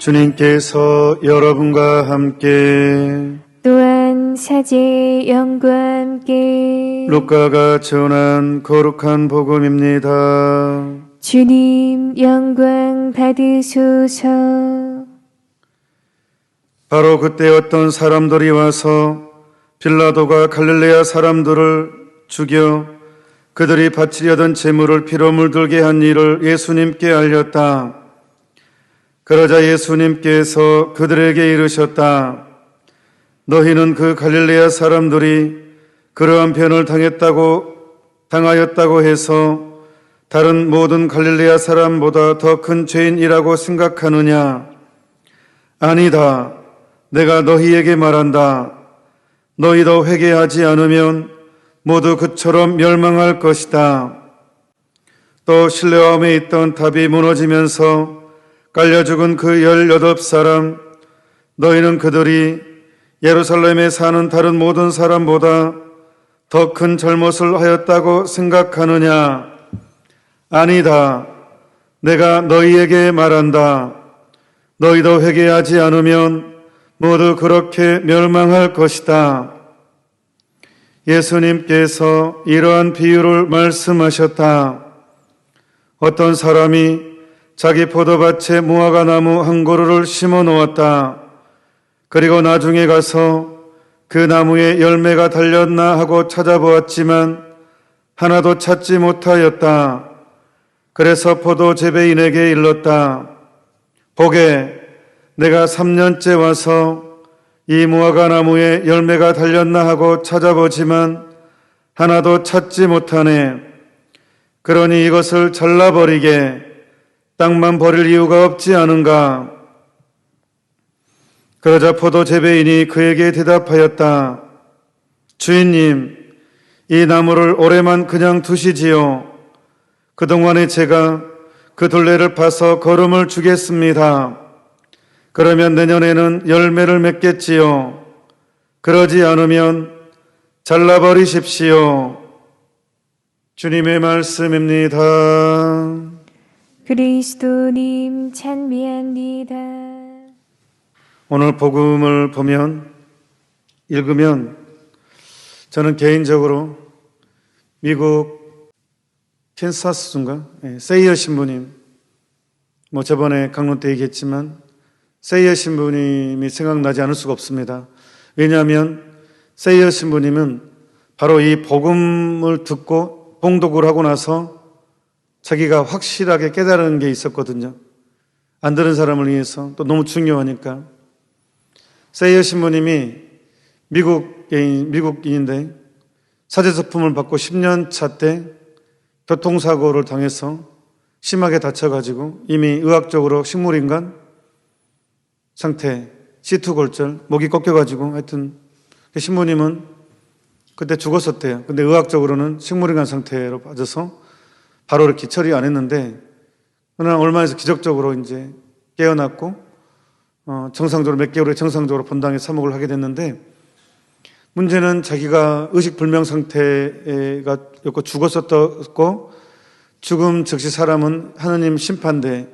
주님께서 여러분과 함께 또한 사제의 영과 함께 루카가 전한 거룩한 복음입니다. 주님 영광 받으소서 바로 그때 어떤 사람들이 와서 빌라도가 갈릴레아 사람들을 죽여 그들이 바치려던 제물을 피로 물들게 한 일을 예수님께 알렸다. 그러자 예수님께서 그들에게 이르셨다. 너희는 그 갈릴레아 사람들이 그러한 변을 당했다고 당하였다고 해서 다른 모든 갈릴레아 사람보다 더 큰 죄인이라고 생각하느냐? 아니다. 내가 너희에게 말한다. 너희도 회개하지 않으면 모두 그처럼 멸망할 것이다. 또 실레암에 있던 탑이 무너지면서 깔려 죽은 그 열여덟 사람, 너희는 그들이 예루살렘에 사는 다른 모든 사람보다 더 큰 잘못을 하였다고 생각하느냐? 아니다. 내가 너희에게 말한다. 너희도 회개하지 않으면 모두 그렇게 멸망할 것이다. 예수님께서 이러한 비유를 말씀하셨다. 어떤 사람이 자기 포도밭에 무화과 나무 한 그루를 심어 놓았다. 그리고 나중에 가서 그 나무에 열매가 달렸나 하고 찾아보았지만 하나도 찾지 못하였다. 그래서 포도 재배인에게 일렀다. 보게, 내가 3년째 와서 이 무화과 나무에 열매가 달렸나 하고 찾아보지만 하나도 찾지 못하네. 그러니 이것을 잘라버리게 땅만 버릴 이유가 없지 않은가? 그러자 포도 재배인이 그에게 대답하였다. 주인님, 이 나무를 올해만 그냥 두시지요. 그동안에 제가 그 둘레를 파서 걸음을 주겠습니다. 그러면 내년에는 열매를 맺겠지요. 그러지 않으면 잘라버리십시오. 주님의 말씀입니다. 그리스도님 찬미합니다 오늘 복음을 보면 읽으면 저는 개인적으로 미국 캔사스인가 예, 세이어 신부님 뭐 저번에 강론 때 얘기했지만 세이어 신부님이 생각나지 않을 수가 없습니다. 왜냐하면 세이어 신부님은 바로 이 복음을 듣고 봉독을 하고 나서 자기가 확실하게 깨달은 게 있었거든요. 안 들은 사람을 위해서 또 너무 중요하니까. 세이어 신부님이 미국인, 미국인인데 사제서품을 받고 10년 차 때 교통사고를 당해서 심하게 다쳐가지고 이미 의학적으로 식물인간 상태, 시투 골절, 목이 꺾여가지고 하여튼 그 신부님은 그때 죽었었대요. 근데 의학적으로는 식물인간 상태로 빠져서 바로 이렇게 처리 안 했는데 그러나 얼마에서 기적적으로 이제 깨어났고 어, 정상적으로 몇 개월에 정상적으로 본당에 사목을 하게 됐는데 문제는 자기가 의식 불명 상태가 였고 죽었었고 죽음 즉시 사람은 하느님 심판대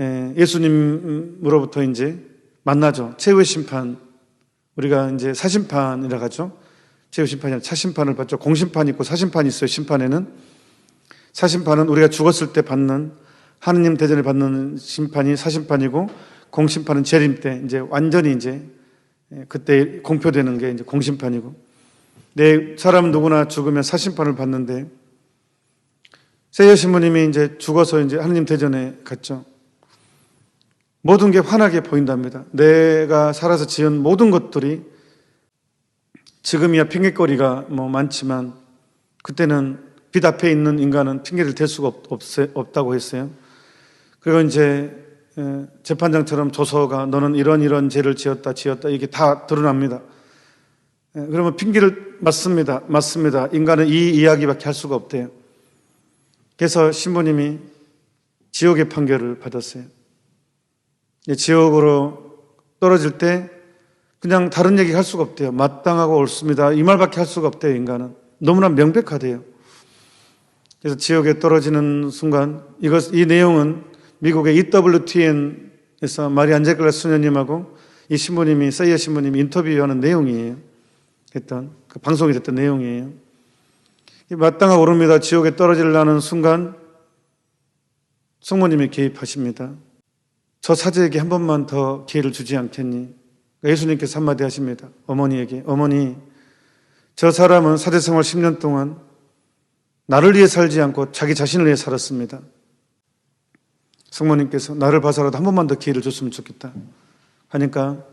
예, 예수님으로부터 이제 만나죠. 최후의 심판. 우리가 이제 사심판이라 하죠. 최후 심판이 아니라 차심판을 받죠. 공심판이 있고 사심판이 있어요. 심판에는. 사심판은 우리가 죽었을 때 받는 하느님 대전을 받는 심판이 사심판이고 공심판은 재림 때 이제 완전히 이제 예, 그때 공표되는 게 이제 공심판이고 내 사람은 누구나 죽으면 사심판을 받는데 세여 신부님이 이제 죽어서 이제 하느님 대전에 갔죠. 모든 게 환하게 보인답니다. 내가 살아서 지은 모든 것들이 지금이야 핑계거리가 뭐 많지만 그때는 빛 앞에 있는 인간은 핑계를 댈 수가 없, 없, 다고 했어요. 그리고 이제 재판장처럼 조서가 너는 이런 이런 죄를 지었다 지었다 이게 다 드러납니다. 그러면 핑계를 맞습니다. 맞습니다. 인간은 이 이야기밖에 할 수가 없대요. 그래서 신부님이 지옥의 판결을 받았어요. 지옥으로 떨어질 때 그냥 다른 얘기 할 수가 없대요. 마땅하고 옳습니다. 이 말밖에 할 수가 없대요, 인간은. 너무나 명백하대요. 그래서 지옥에 떨어지는 순간, 이것, 이 내용은 미국의 EWTN 그래서 마리 안젤라 수녀님하고 이 신부님이 사이어 신부님이 인터뷰하는 내용이에요. 했던 그 방송이 됐던 내용이에요. 이 마땅하고 오릅니다. 지옥에 떨어지려는 순간 성모님이 개입하십니다. 저 사제에게 한 번만 더 기회를 주지 않겠니? 그러니까 예수님께서 한마디 하십니다. 어머니에게 어머니 저 사람은 사제 생활 10년 동안 나를 위해 살지 않고 자기 자신을 위해 살았습니다. 성모님께서 나를 봐서라도 한 번만 더 기회를 줬으면 좋겠다. 하니까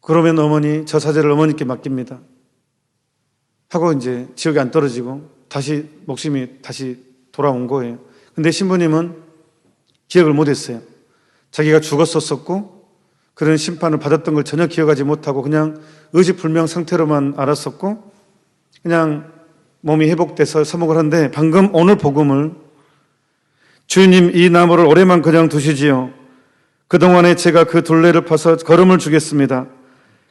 그러면 어머니 저 사제를 어머니께 맡깁니다. 하고 이제 지옥에 안 떨어지고 다시 목숨이 다시 돌아온 거예요. 근데 신부님은 기억을 못했어요. 자기가 죽었었었고 그런 심판을 받았던 걸 전혀 기억하지 못하고 그냥 의지불명 상태로만 알았었고 그냥 몸이 회복돼서 서목을 하는데 방금 오늘 복음을 주님 이 나무를 올해만 그냥 두시지요. 그동안에 제가 그 둘레를 파서 걸음을 주겠습니다.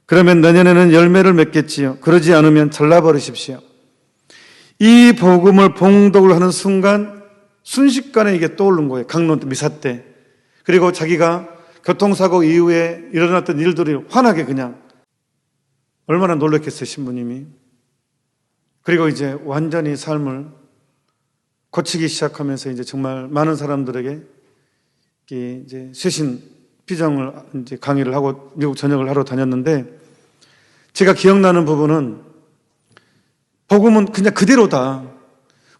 그러면 내년에는 열매를 맺겠지요. 그러지 않으면 잘라버리십시오. 이 복음을 봉독을 하는 순간 순식간에 이게 떠오른 거예요. 강론 미사 때. 그리고 자기가 교통사고 이후에 일어났던 일들이 환하게 그냥 얼마나 놀랐겠어요, 신부님이. 그리고 이제 완전히 삶을 고치기 시작하면서 이제 정말 많은 사람들에게 이 이제 쇄신 피정을 이제 강의를 하고 미국 전역을 하러 다녔는데 제가 기억나는 부분은 복음은 그냥 그대로다.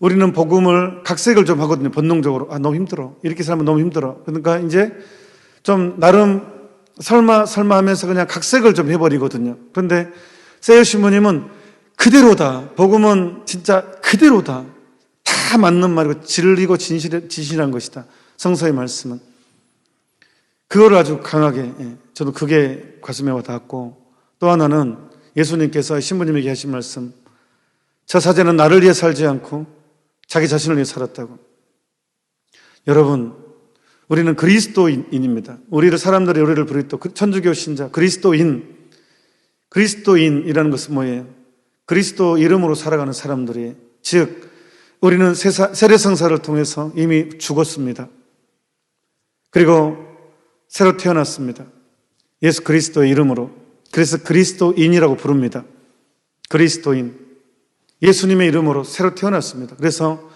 우리는 복음을 각색을 좀 하거든요. 본능적으로. 아, 너무 힘들어. 이렇게 살면 너무 힘들어. 그러니까 이제 좀 나름 설마, 설마 하면서 그냥 각색을 좀 해버리거든요. 그런데 세일 신부님은 그대로다. 복음은 진짜 그대로다. 다 맞는 말이고 진리고 진실, 진실한 것이다. 성서의 말씀은. 그거를 아주 강하게, 예, 저도 그게 가슴에 와 닿았고 또 하나는 예수님께서 신부님에게 하신 말씀. 저 사제는 나를 위해 살지 않고 자기 자신을 위해 살았다고. 여러분, 우리는 그리스도인입니다. 우리를 사람들이 우리를 부를 또 천주교 신자, 그리스도인, 그리스도인이라는 것은 뭐예요? 그리스도 이름으로 살아가는 사람들이 즉 우리는 세례성사를 통해서 이미 죽었습니다. 그리고 새로 태어났습니다. 예수 그리스도의 이름으로. 그래서 그리스도인이라고 부릅니다. 그리스도인. 예수님의 이름으로 새로 태어났습니다. 그래서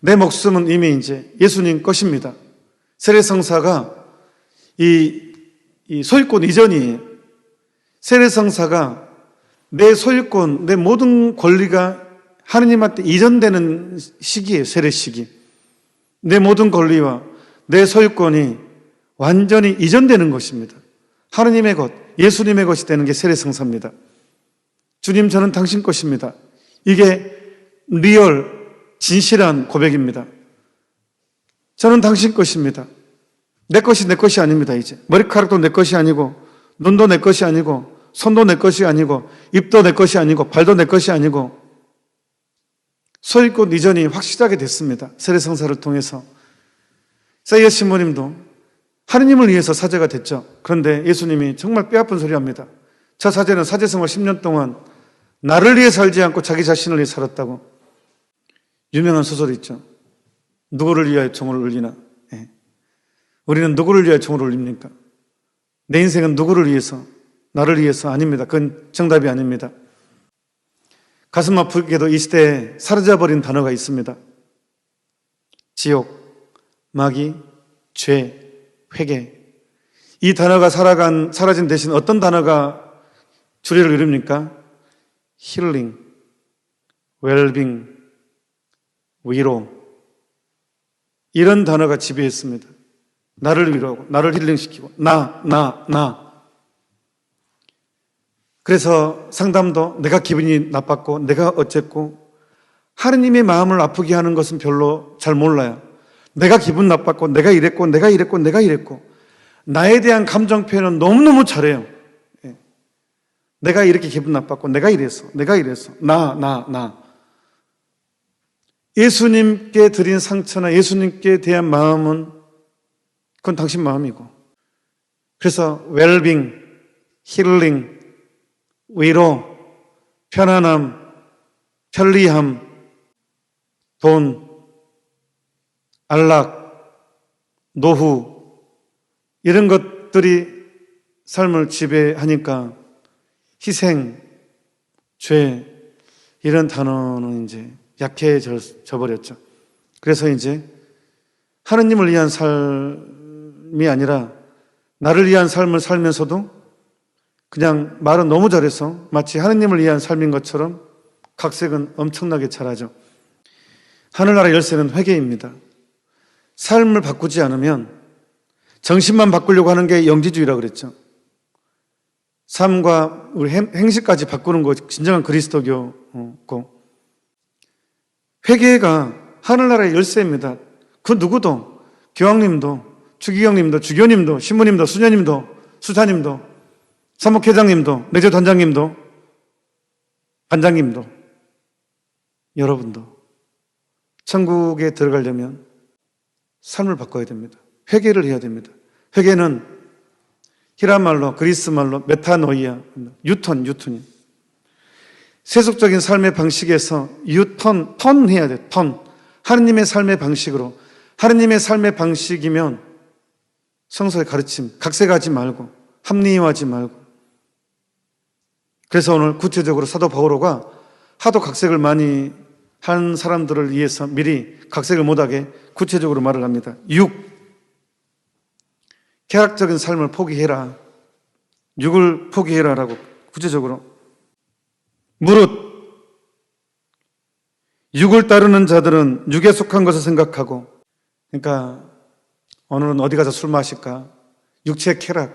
내 목숨은 이미 이제 예수님 것입니다. 세례성사가 이, 이 소유권 이전이에요. 세례성사가 내 소유권, 내 모든 권리가 하느님한테 이전되는 시기예요. 세례 시기. 내 모든 권리와 내 소유권이 완전히 이전되는 것입니다. 하느님의 것, 예수님의 것이 되는 게 세례 성사입니다. 주님, 저는 당신 것입니다. 이게 리얼, 진실한 고백입니다. 저는 당신 것입니다. 내 것이 내 것이 아닙니다, 이제. 머리카락도 내 것이 아니고, 눈도 내 것이 아니고, 손도 내 것이 아니고, 입도 내 것이 아니고, 발도 내 것이 아니고, 소유권 이전이 확실하게 됐습니다. 세례성사를 통해서. 사이어 신부님도 하느님을 위해서 사제가 됐죠. 그런데 예수님이 정말 뼈아픈 소리 합니다. 저 사제는 사제생활 10년 동안 나를 위해 살지 않고 자기 자신을 위해 살았다고. 유명한 소설이 있죠. 누구를 위하여 종을 울리나? 예. 우리는 누구를 위하여 종을 울립니까? 내 인생은 누구를 위해서? 나를 위해서 아닙니다. 그건 정답이 아닙니다. 가슴 아프게도 이 시대에 사라져버린 단어가 있습니다. 지옥, 마귀, 죄, 회개. 이 단어가 살아간, 사라진 대신 어떤 단어가 주리를 이룹니까? 힐링, 웰빙, 위로. 이런 단어가 지배했습니다. 나를 위로하고, 나를 힐링시키고, 나, 나, 나. 그래서 상담도 내가 기분이 나빴고, 내가 어쨌고, 하느님의 마음을 아프게 하는 것은 별로 잘 몰라요. 내가 기분 나빴고, 내가 이랬고, 내가 이랬고, 내가 이랬고, 나에 대한 감정 표현은 너무너무 잘해요. 예. 내가 이렇게 기분 나빴고, 내가 이랬어, 내가 이랬어, 나, 나, 나. 예수님께 드린 상처나 예수님께 대한 마음은 그건 당신 마음이고. 그래서 웰빙, 힐링, 위로, 편안함, 편리함, 돈, 안락, 노후, 이런 것들이 삶을 지배하니까 희생, 죄, 이런 단어는 이제 약해져 버렸죠. 그래서 이제 하느님을 위한 삶이 아니라 나를 위한 삶을 살면서도 그냥 말은 너무 잘해서 마치 하느님을 위한 삶인 것처럼 각색은 엄청나게 잘하죠. 하늘나라 열쇠는 회개입니다. 삶을 바꾸지 않으면 정신만 바꾸려고 하는 게 영지주의라 그랬죠. 삶과 우리 행- 행실까지 바꾸는 거 진정한 그리스도교고 회개가 하늘나라의 열쇠입니다. 그 누구도 교황님도 주기경님도 주교님도 신부님도 수녀님도 수사님도 사목회장님도 내조단장님도 반장님도 여러분도 천국에 들어가려면 삶을 바꿔야 됩니다. 회개를 해야 됩니다. 회개는 히라 말로 그리스 말로 메타노이아 유턴 유턴이 세속적인 삶의 방식에서 유턴 턴 해야 돼. 턴 하느님의 삶의 방식으로 하느님의 삶의 방식이면 성서의 가르침 각색하지 말고 합리화하지 말고 그래서 오늘 구체적으로 사도 바오로가 하도 각색을 많이 한 사람들을 위해서 미리 각색을 못하게 구체적으로 말을 합니다. 6. 쾌락적인 삶을 포기해라. 6을 포기해라 라고 구체적으로. 무릇 6을 따르는 자들은 6에 속한 것을 생각하고 그러니까 오늘은 어디 가서 술 마실까? 육체 쾌락.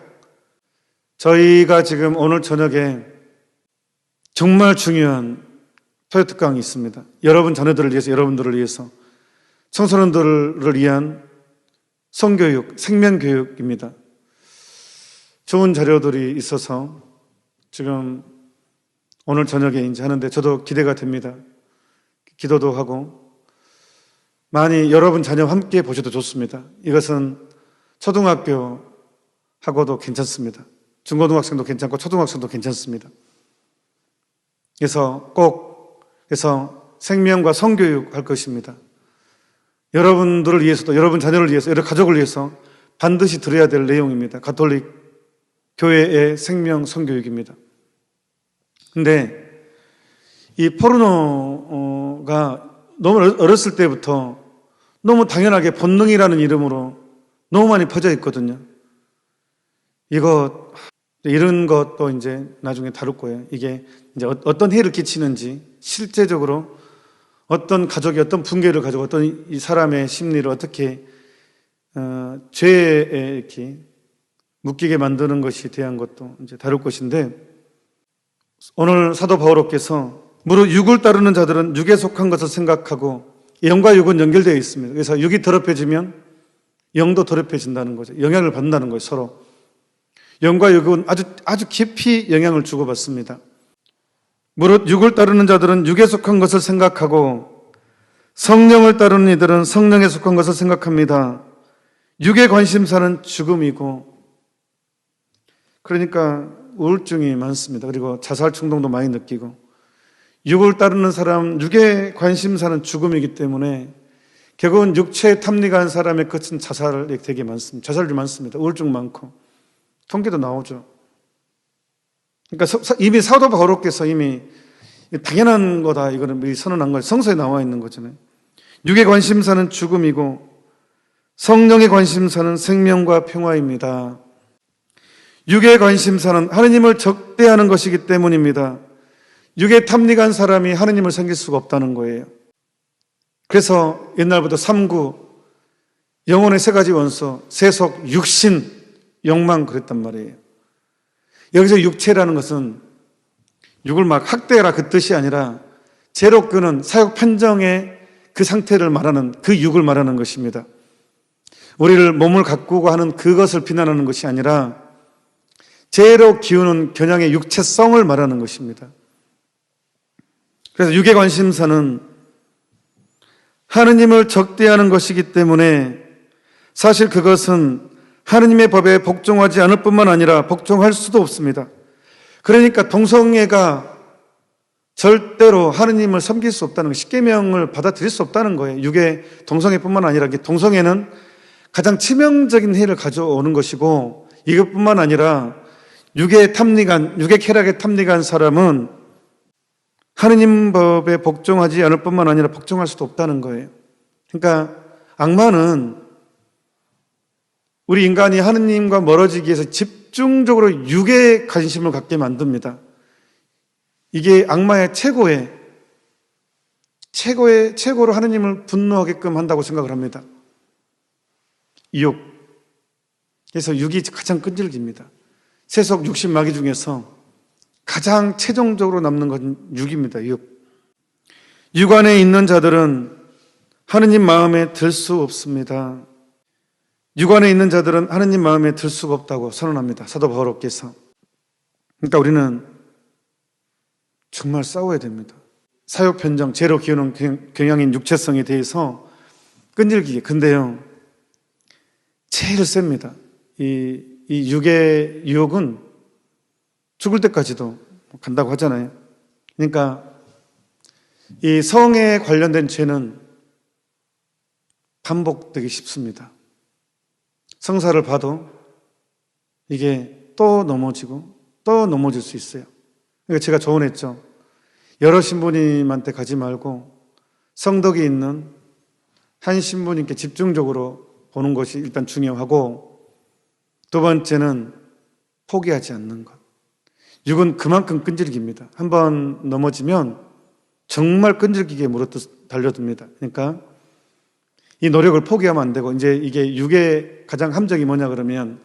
저희가 지금 오늘 저녁에 정말 중요한 토요 특강이 있습니다. 여러분 자녀들을 위해서, 여러분들을 위해서, 청소년들을 위한 성교육, 생명교육입니다. 좋은 자료들이 있어서 지금 오늘 저녁에 이제 하는데 저도 기대가 됩니다. 기도도 하고 많이 여러분 자녀 함께 보셔도 좋습니다. 이것은 초등학교 하고도 괜찮습니다. 중고등학생도 괜찮고 초등학생도 괜찮습니다. 그래서 꼭 그래서 생명과 성교육 할 것입니다. 여러분들을 위해서도 여러분 자녀를 위해서 여러 가족을 위해서 반드시 들어야 될 내용입니다. 가톨릭 교회의 생명 성교육입니다. 근데 이 포르노가 너무 어렸을 때부터 너무 당연하게 본능이라는 이름으로 너무 많이 퍼져 있거든요. 이거 이런 것도 이제 나중에 다룰 거예요. 이게 이제 어- 어떤 해를 끼치는지 실제적으로 어떤 가족이 어떤 붕괴를 가지고 어떤 이 사람의 심리를 어떻게 어, 죄에 이렇게 묶이게 만드는 것이 대한 것도 이제 다룰 것인데 오늘 사도 바오로께서 무릇 육을 따르는 자들은 육에 속한 것을 생각하고 영과 육은 연결되어 있습니다. 그래서 육이 더럽혀지면 영도 더럽혀진다는 거죠. 영향을 받는다는 거예요, 서로. 영과 육은 아주 아주 깊이 영향을 주고받습니다. 무릇 육을 따르는 자들은 육에 속한 것을 생각하고 성령을 따르는 이들은 성령에 속한 것을 생각합니다. 육의 관심사는 죽음이고 그러니까 우울증이 많습니다. 그리고 자살 충동도 많이 느끼고 육을 따르는 사람 육의 관심사는 죽음이기 때문에 결국은 육체에 탐닉한 사람의 끝은 자살이 되게 많습니다. 자살도 많습니다. 우울증 많고 통계도 나오죠. 그러니까 이미 사도 바오로께서 이미 당연한 거다 이거는 미리 선언한 거예요. 성서에 나와 있는 거잖아요. 육의 관심사는 죽음이고 성령의 관심사는 생명과 평화입니다. 육의 관심사는 하느님을 적대하는 것이기 때문입니다. 육에 탐닉한 사람이 하느님을 섬길 수가 없다는 거예요. 그래서 옛날부터 삼구 영혼의 세 가지 원소 세속 육신 욕망 그랬단 말이에요. 여기서 육체라는 것은 육을 막 학대라 그 뜻이 아니라 제로 끄는 사육 판정의 그 상태를 말하는 그 육을 말하는 것입니다. 우리를 몸을 가꾸고 하는 그것을 비난하는 것이 아니라 제로 기우는 겨냥의 육체성을 말하는 것입니다. 그래서 육의 관심사는 하느님을 적대하는 것이기 때문에 사실 그것은 하느님의 법에 복종하지 않을 뿐만 아니라 복종할 수도 없습니다. 그러니까 동성애가 절대로 하느님을 섬길 수 없다는 것, 십계명을 받아들일 수 없다는 거예요. 육의 동성애뿐만 아니라 동성애는 가장 치명적인 해를 가져오는 것이고 이것뿐만 아니라 육의 탐닉한 육의 쾌락에 탐닉한 사람은 하느님 법에 복종하지 않을 뿐만 아니라 복종할 수도 없다는 거예요. 그러니까 악마는 우리 인간이 하느님과 멀어지기 위해서 집중적으로 육에 관심을 갖게 만듭니다. 이게 악마의 최고의 최고의 최고로 하느님을 분노하게끔 한다고 생각을 합니다. 육. 그래서 육이 가장 끈질깁니다. 세속 육신 마귀 중에서 가장 최종적으로 남는 건 육입니다. 육. 육 안에 있는 자들은 하느님 마음에 들 수 없습니다. 육 안에 있는 자들은 하느님 마음에 들 수가 없다고 선언합니다. 사도 바울께서. 그러니까 우리는 정말 싸워야 됩니다. 사욕 편정, 죄로 기우는 경- 경향인 육체성에 대해서 끈질기게. 근데요, 제일 셉니다. 이, 이 육의 유혹은 죽을 때까지도 간다고 하잖아요. 그러니까 이 성에 관련된 죄는 반복되기 쉽습니다. 성사를 봐도 이게 또 넘어지고 또 넘어질 수 있어요. 그러니까 제가 조언했죠. 여러 신부님한테 가지 말고 성덕이 있는 한 신부님께 집중적으로 보는 것이 일단 중요하고 두 번째는 포기하지 않는 것. 육은 그만큼 끈질깁니다. 한번 넘어지면 정말 끈질기게 물어 달려듭니다. 그러니까 이 노력을 포기하면 안 되고 이제 이게 육의 가장 함정이 뭐냐 그러면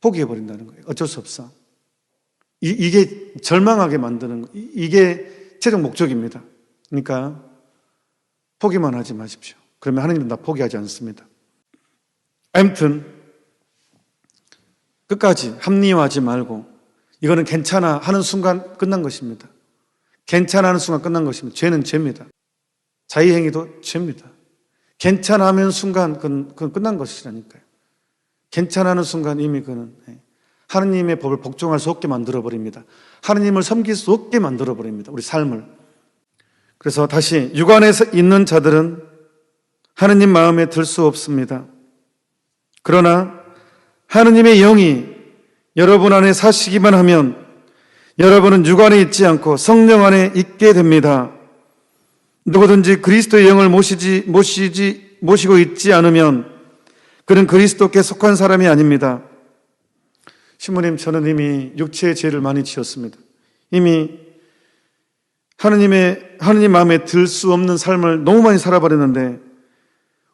포기해 버린다는 거예요. 어쩔 수 없어. 이, 이게 절망하게 만드는 거. 이- 이게 최종 목적입니다. 그러니까 포기만 하지 마십시오. 그러면 하나님은 나 포기하지 않습니다. 아무튼 끝까지 합리화하지 말고 이거는 괜찮아 하는 순간 끝난 것입니다. 괜찮아 하는 순간 끝난 것입니다. 죄는 죄입니다. 자의행위도 죄입니다. 괜찮아 하면 순간 그건, 그건 끝난 것이라니까요. 괜찮아 하는 순간 이미 그는 예, 하느님의 법을 복종할 수 없게 만들어 버립니다. 하느님을 섬길 수 없게 만들어 버립니다. 우리 삶을. 그래서 다시 육안에서 있는 자들은 하느님 마음에 들 수 없습니다. 그러나 하느님의 영이 여러분 안에 사시기만 하면 여러분은 육 안에 있지 않고 성령 안에 있게 됩니다. 누구든지 그리스도의 영을 모시지, 모시지, 모시고 있지 않으면 그는 그리스도께 속한 사람이 아닙니다. 신부님, 저는 이미 육체의 죄를 많이 지었습니다. 이미 하느님의, 하느님 마음에 들 수 없는 삶을 너무 많이 살아버렸는데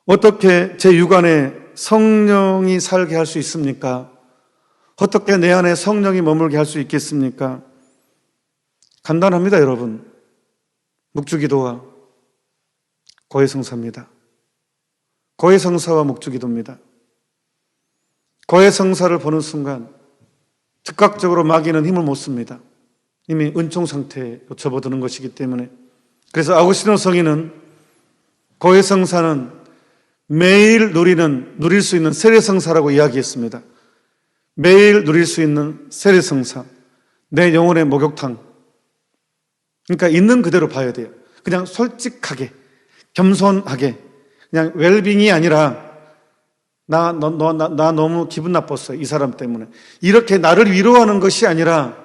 어떻게 제 육안에 성령이 살게 할 수 있습니까? 어떻게 내 안에 성령이 머물게 할 수 있겠습니까? 간단합니다, 여러분. 묵주기도와 고해성사입니다. 고해성사와 묵주기도입니다. 고해성사를 보는 순간 즉각적으로 마귀는 힘을 못 씁니다. 이미 은총 상태에 접어드는 것이기 때문에 그래서 아구스티노 성인은 고해성사는 매일 누리는 누릴 수 있는 세례성사라고 이야기했습니다. 매일 누릴 수 있는 세례성사, 내 영혼의 목욕탕. 그러니까 있는 그대로 봐야 돼요. 그냥 솔직하게, 겸손하게, 그냥 웰빙이 아니라 나, 너, 너, 나, 나 너무 기분 나빴어. 이 사람 때문에. 이렇게 나를 위로하는 것이 아니라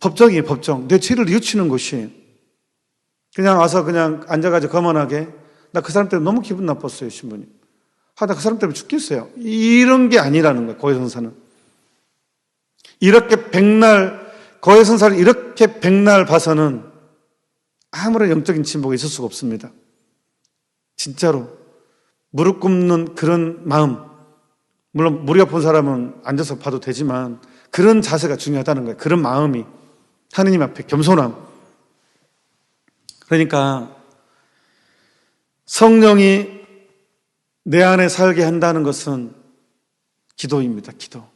법정이에요, 법정. 내 죄를 뉘우치는 것이. 그냥 와서 그냥 앉아가지고 거만하게 나 그 사람 때문에 너무 기분 나빴어요, 신부님. 아, 나 그 사람 때문에 죽겠어요. 이런 게 아니라는 거예요, 고해성사는. 이렇게 백날, 고해성사를 이렇게 백날 봐서는 아무런 영적인 진보가 있을 수가 없습니다. 진짜로. 무릎 꿇는 그런 마음. 물론 무리 아픈 사람은 앉아서 봐도 되지만 그런 자세가 중요하다는 거예요. 그런 마음이. 하느님 앞에 겸손함. 그러니까 성령이 내 안에 살게 한다는 것은 기도입니다. 기도.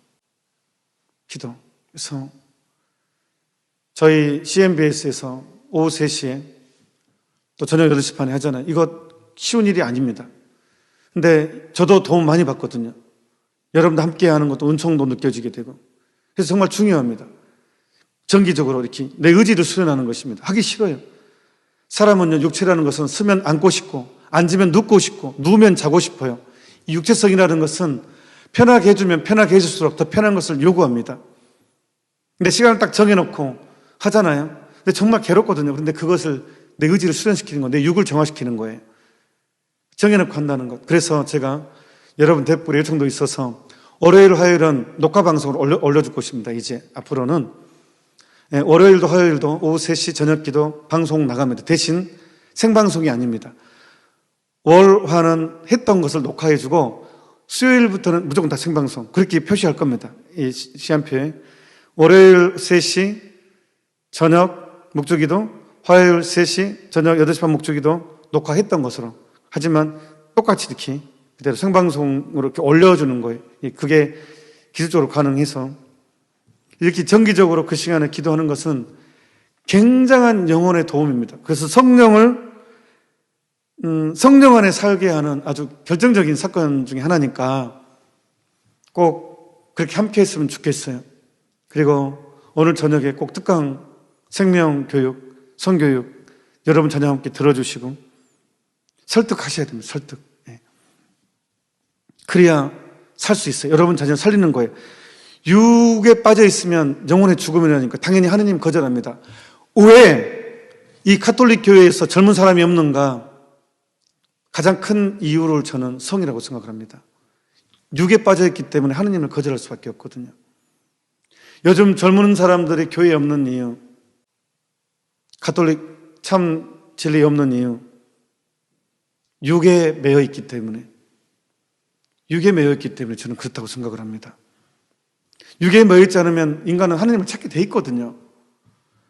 기도. 그래서 저희 CMBS에서 오후 3시에 또 저녁 8시 반에 하잖아요. 이거 쉬운 일이 아닙니다. 근데 저도 도움 많이 받거든요. 여러분도 함께 하는 것도 은총도 느껴지게 되고. 그래서 정말 중요합니다. 정기적으로 이렇게 내 의지를 수련하는 것입니다. 하기 싫어요. 사람은요, 육체라는 것은 쓰면 앉고 싶고, 앉으면 눕고 싶고, 누우면 자고 싶어요. 이 육체성이라는 것은 편하게 해주면 편하게 해줄수록 더 편한 것을 요구합니다. 근데 시간을 딱 정해놓고 하잖아요. 근데 정말 괴롭거든요. 그런데 그것을 내 의지를 수련시키는 거, 내 육을 정화시키는 거예요. 정해놓고 한다는 것. 그래서 제가 여러분 대불 요청도 있어서 월요일, 화요일은 녹화 방송을 올려, 올려줄 것입니다. 이제 앞으로는 예, 월요일도 화요일도 오후 3시 저녁 기도 방송 나갑니다. 대신 생방송이 아닙니다. 월, 화는 했던 것을 녹화해주고 수요일부터는 무조건 다 생방송. 그렇게 표시할 겁니다. 이 시- 시간표에. 월요일 3시 저녁 목주기도 화요일 3시 저녁 8시 반 목주기도 녹화했던 것으로. 하지만 똑같이 이렇게 그대로 생방송으로 이렇게 올려주는 거예요. 이- 그게 기술적으로 가능해서 이렇게 정기적으로 그 시간에 기도하는 것은 굉장한 영혼의 도움입니다. 그래서 성령을 음, 성령 안에 살게 하는 아주 결정적인 사건 중에 하나니까 꼭 그렇게 함께 했으면 좋겠어요. 그리고 오늘 저녁에 꼭 특강 생명 교육, 성교육 여러분 저녁 함께 들어주시고 설득하셔야 됩니다. 설득. 예. 그래야 살 수 있어요. 여러분 자녀 살리는 거예요. 육에 빠져 있으면 영혼의 죽음이라니까 당연히 하느님 거절합니다. 왜 이 카톨릭 교회에서 젊은 사람이 없는가? 가장 큰 이유를 저는 성이라고 생각을 합니다. 육에 빠져 있기 때문에 하느님을 거절할 수밖에 없거든요. 요즘 젊은 사람들이 교회에 없는 이유, 카톨릭 참 진리에 없는 이유, 육에 매여 있기 때문에, 육에 매여 있기 때문에 저는 그렇다고 생각을 합니다. 육에 매여 있지 않으면 인간은 하느님을 찾게 돼 있거든요.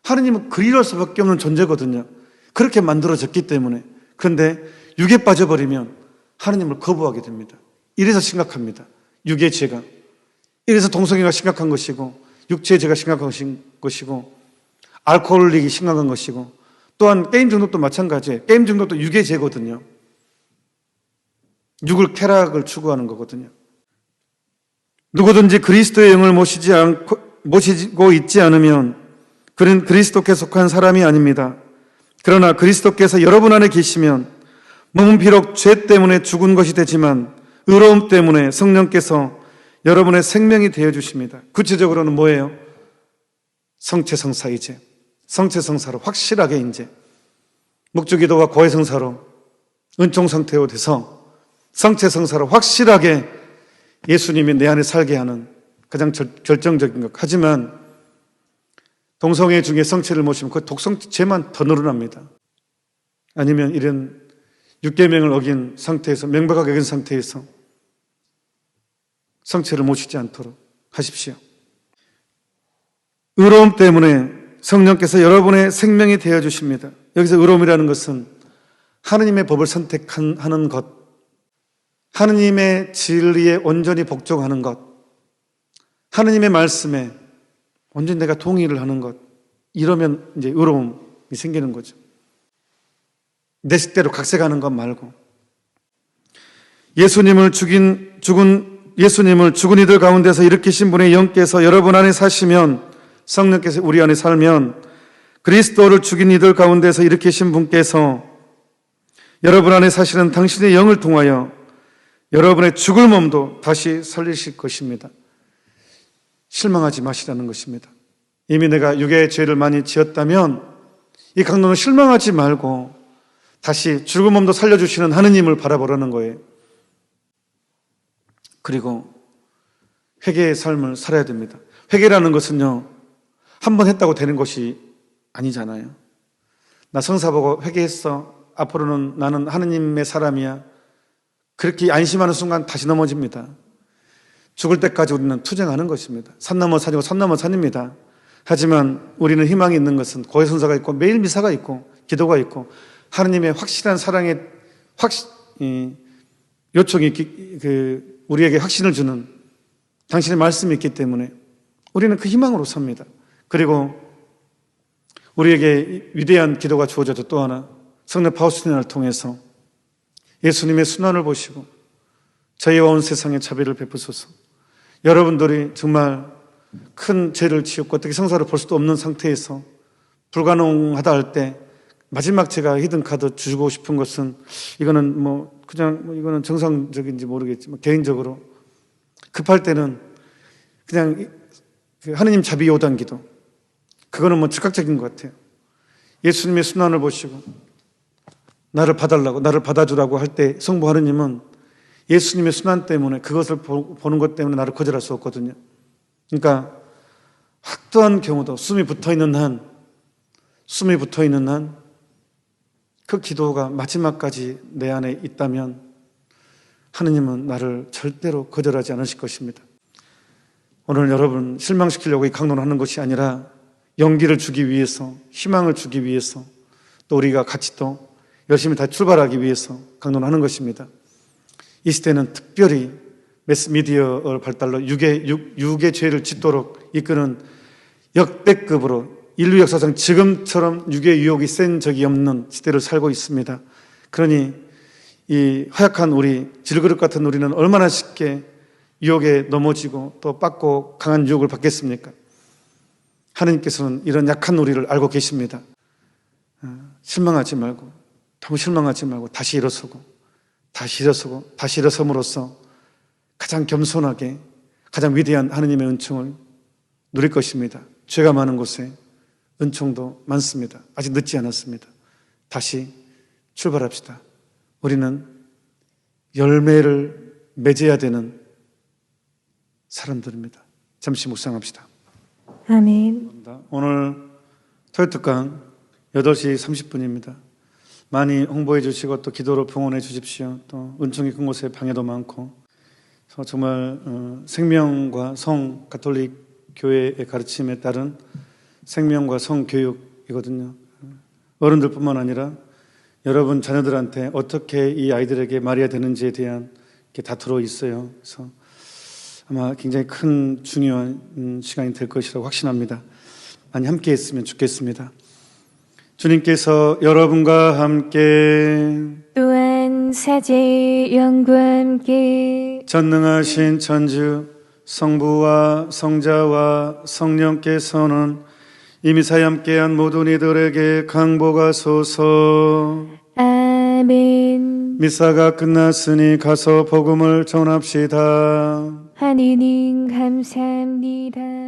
하느님은 그리할 수밖에 없는 존재거든요. 그렇게 만들어졌기 때문에. 그런데 육에 빠져버리면 하느님을 거부하게 됩니다. 이래서 심각합니다. 육의 죄가. 이래서 동성애가 심각한 것이고, 육체의 죄가 심각한 것이고, 알코올릭이 심각한 것이고, 또한 게임 중독도 마찬가지예요. 게임 중독도 육의 죄거든요. 육을 쾌락을 추구하는 거거든요. 누구든지 그리스도의 영을 모시지 않고, 모시고 있지 않으면 그는 그리스도께 속한 사람이 아닙니다. 그러나 그리스도께서 여러분 안에 계시면 몸은 비록 죄 때문에 죽은 것이 되지만 의로움 때문에 성령께서 여러분의 생명이 되어 주십니다. 구체적으로는 뭐예요? 성체성사 이제 성체성사로 확실하게 이제 목주기도와 고해성사로 은총 상태로 돼서 성체 성사로 확실하게 예수님이 내 안에 살게 하는 가장 절- 결정적인 것. 하지만 동성애 중에 성체를 모시면 그 독성죄만 더 늘어납니다. 아니면 이런 육계명을 어긴 상태에서 명백하게 어긴 상태에서 성체를 모시지 않도록 하십시오. 의로움 때문에 성령께서 여러분의 생명이 되어 주십니다. 여기서 의로움이라는 것은 하느님의 법을 선택하는 것, 하느님의 진리에 온전히 복종하는 것, 하느님의 말씀에 온전히 내가 동의를 하는 것, 이러면 이제 의로움이 생기는 거죠. 내 식대로 각색하는 것 말고. 예수님을 죽인, 죽은, 예수님을 죽은 이들 가운데서 일으키신 분의 영께서 여러분 안에 사시면 성령께서 우리 안에 살면 그리스도를 죽인 이들 가운데서 일으키신 분께서 여러분 안에 사시는 당신의 영을 통하여 여러분의 죽을 몸도 다시 살리실 것입니다. 실망하지 마시라는 것입니다. 이미 내가 육의 죄를 많이 지었다면 이 강도는 실망하지 말고 다시 죽은 몸도 살려주시는 하느님을 바라보라는 거예요. 그리고 회개의 삶을 살아야 됩니다. 회개라는 것은요, 한 번 했다고 되는 것이 아니잖아요. 나 성사 보고 회개했어. 앞으로는 나는 하느님의 사람이야. 그렇게 안심하는 순간 다시 넘어집니다. 죽을 때까지 우리는 투쟁하는 것입니다. 산 넘어 산이고 산 넘어 산입니다. 하지만 우리는 희망이 있는 것은 고해선사가 있고 매일 미사가 있고 기도가 있고 하느님의 확실한 사랑의 확 이, 요청이 기- 그 우리에게 확신을 주는 당신의 말씀이 있기 때문에 우리는 그 희망으로 삽니다. 그리고 우리에게 위대한 기도가 주어져도 또 하나 성령 파우스틴을 통해서 예수님의 순환을 보시고 저희와 온 세상에 자비를 베푸소서. 여러분들이 정말 큰 죄를 지었고 어떻게 성사를 볼 수도 없는 상태에서 불가능하다 할 때 마지막 제가 히든 카드 주고 싶은 것은 이거는 뭐 그냥 뭐 이거는 정상적인지 모르겠지만 개인적으로 급할 때는 그냥 이- 그 하느님 자비 요단 기도 그거는 뭐 즉각적인 것 같아요. 예수님의 순환을 보시고 나를 봐달라고 나를 받아주라고 할 때 성부 하느님은 예수님의 순환 때문에 그것을 보- 보는 것 때문에 나를 거절할 수 없거든요. 그러니까 학도한 경우도 숨이 붙어 있는 한 숨이 붙어 있는 한 그 기도가 마지막까지 내 안에 있다면 하느님은 나를 절대로 거절하지 않으실 것입니다. 오늘 여러분 실망시키려고 이 강론을 하는 것이 아니라 용기를 주기 위해서 희망을 주기 위해서 또 우리가 같이 또 열심히 다 출발하기 위해서 강론을 하는 것입니다. 이 시대는 특별히 매스미디어 발달로 육의, 육, 육의 죄를 짓도록 이끄는 역대급으로 인류 역사상 지금처럼 육의 유혹이 센 적이 없는 시대를 살고 있습니다. 그러니 이 허약한 우리, 질그릇 같은 우리는 얼마나 쉽게 유혹에 넘어지고 또 빠고 강한 유혹을 받겠습니까? 하느님께서는 이런 약한 우리를 알고 계십니다. 어, 실망하지 말고, 너무 실망하지 말고 다시 일어서고, 다시 일어서고, 다시 일어섬으로써 가장 겸손하게 가장 위대한 하느님의 은총을 누릴 것입니다. 죄가 많은 곳에 은총도 많습니다. 아직 늦지 않았습니다. 다시 출발합시다. 우리는 열매를 맺어야 되는 사람들입니다. 잠시 묵상합시다. 아멘. 오늘 토요특강 8시 30분입니다. 많이 홍보해 주시고 또 기도로 봉헌해 주십시오. 또 은총이 큰 곳에 방해도 많고 그래서 정말 어, 생명과 성 가톨릭 교회의 가르침에 따른 생명과 성 교육이거든요. 어른들뿐만 아니라 여러분 자녀들한테 어떻게 이 아이들에게 말해야 되는지에 대한 게 다 들어 있어요. 그래서 아마 굉장히 큰 중요한 음, 시간이 될 것이라고 확신합니다. 많이 함께 했으면 좋겠습니다. 주님께서 여러분과 함께 또한 사제 영과 함께 전능하신 천주 성부와 성자와 성령께서는 이미 사이 함께한 모든 이들에게 강복하소서 아멘. 미사가 끝났으니 가서 복음을 전합시다. 하느님 감사합니다.